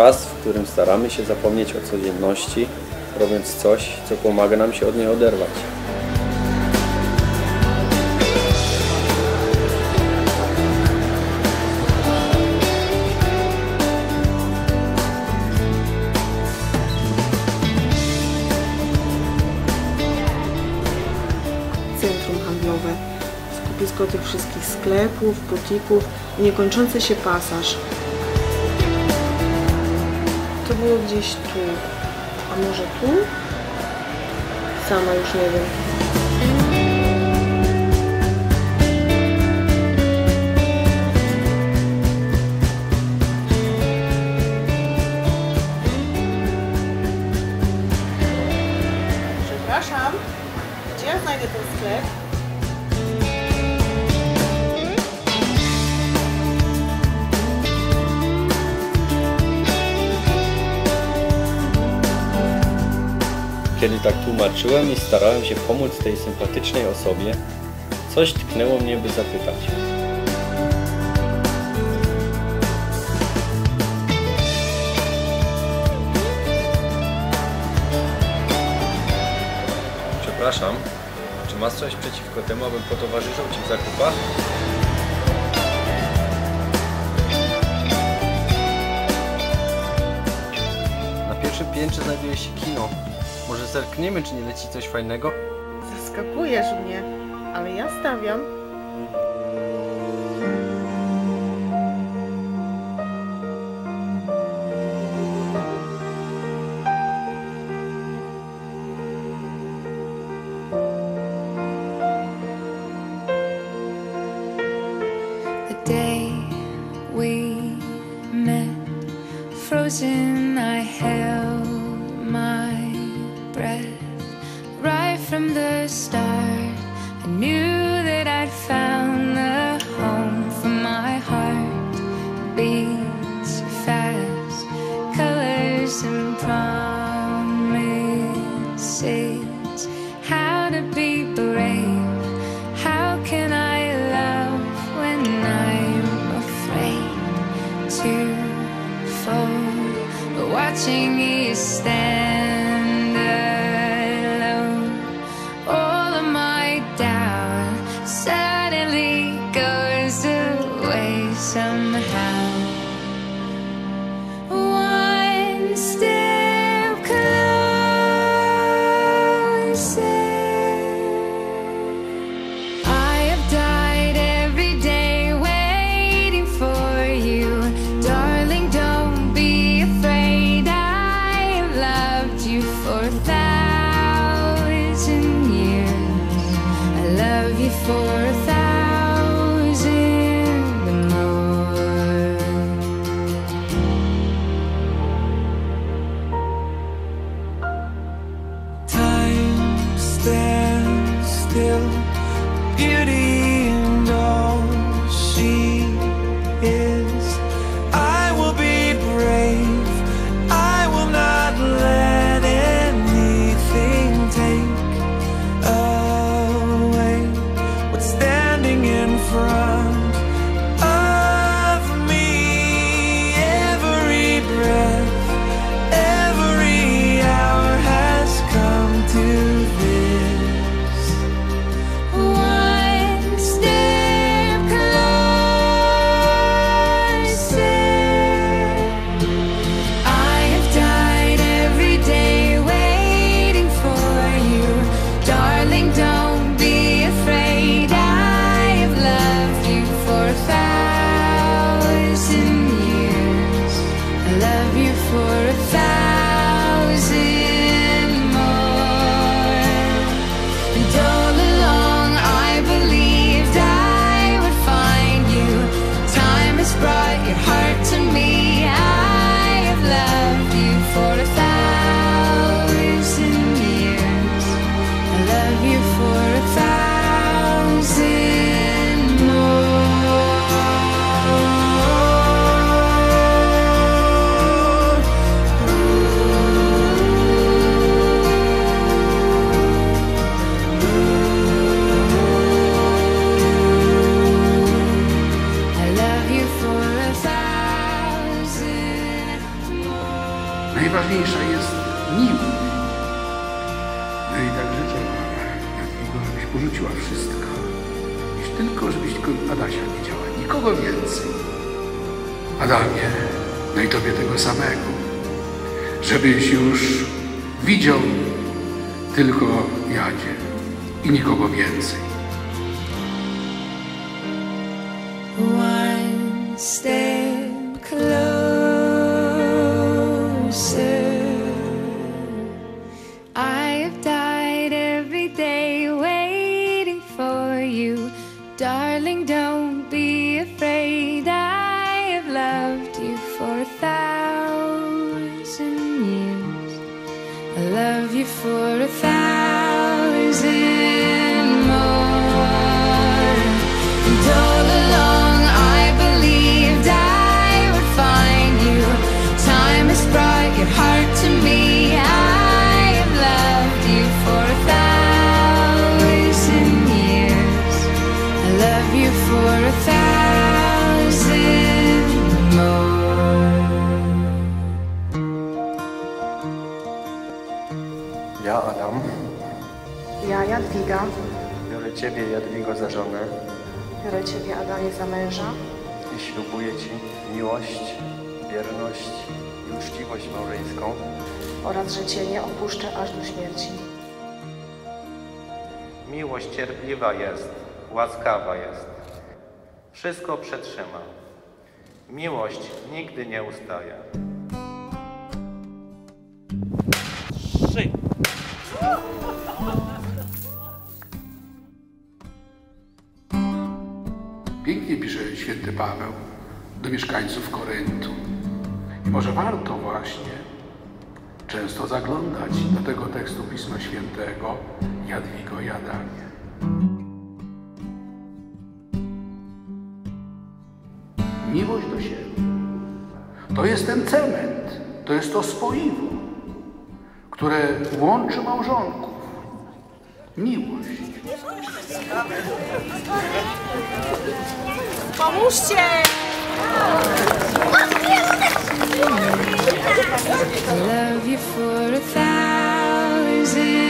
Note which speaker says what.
Speaker 1: Czas, w którym staramy się zapomnieć o codzienności, robiąc coś, co pomaga nam się od niej oderwać.
Speaker 2: centrum handlowe, skupisko tych wszystkich sklepów, butików i niekończący się pasaż. To było gdzieś tu, a może tu? Sama już nie wiem.
Speaker 1: Kiedy tak tłumaczyłem i starałem się pomóc tej sympatycznej osobie, coś tknęło mnie, by zapytać. Przepraszam, czy masz coś przeciwko temu, abym potowarzyszył Ci w zakupach? Na pierwszym piętrze znajduje się kino. Może zerkniemy, czy nie leci coś fajnego?
Speaker 2: Zaskakujesz mnie, ale ja stawiam.
Speaker 3: the day we met. Frozen, I held from the start. I knew that I'd found the home for my heart. Beats fast, colors and promises. How to be brave. How can I love when I'm afraid to fall? But watching you stand for a thousand Najważniejsza jest Nim. Tylko, Adasia widziała, nikogo więcej. Adamie, no i Tobie tego samego. Żebyś już widział tylko Jadzie i nikogo więcej.
Speaker 1: Ja, Adam,
Speaker 2: Ja, Jadwiga,
Speaker 1: biorę Ciebie, Jadwigo, za żonę.
Speaker 2: Biorę Ciebie, Adamie, za męża.
Speaker 1: I ślubuję Ci miłość, wierność i uczciwość małżeńską.
Speaker 2: Oraz, że Cię nie opuszczę aż do śmierci.
Speaker 4: Miłość cierpliwa jest, łaskawa jest. Wszystko przetrzyma. Miłość nigdy nie ustaje.
Speaker 3: Pięknie pisze święty Paweł do mieszkańców Koryntu. I może warto właśnie często zaglądać do tego tekstu Pisma Świętego Jadwigo Jadanie. Miłość do siebie. To jest ten cement, to jest to spoiwo, które łączy małżonków. Miłość.
Speaker 2: Pomóżcie!
Speaker 5: Love you for a thousand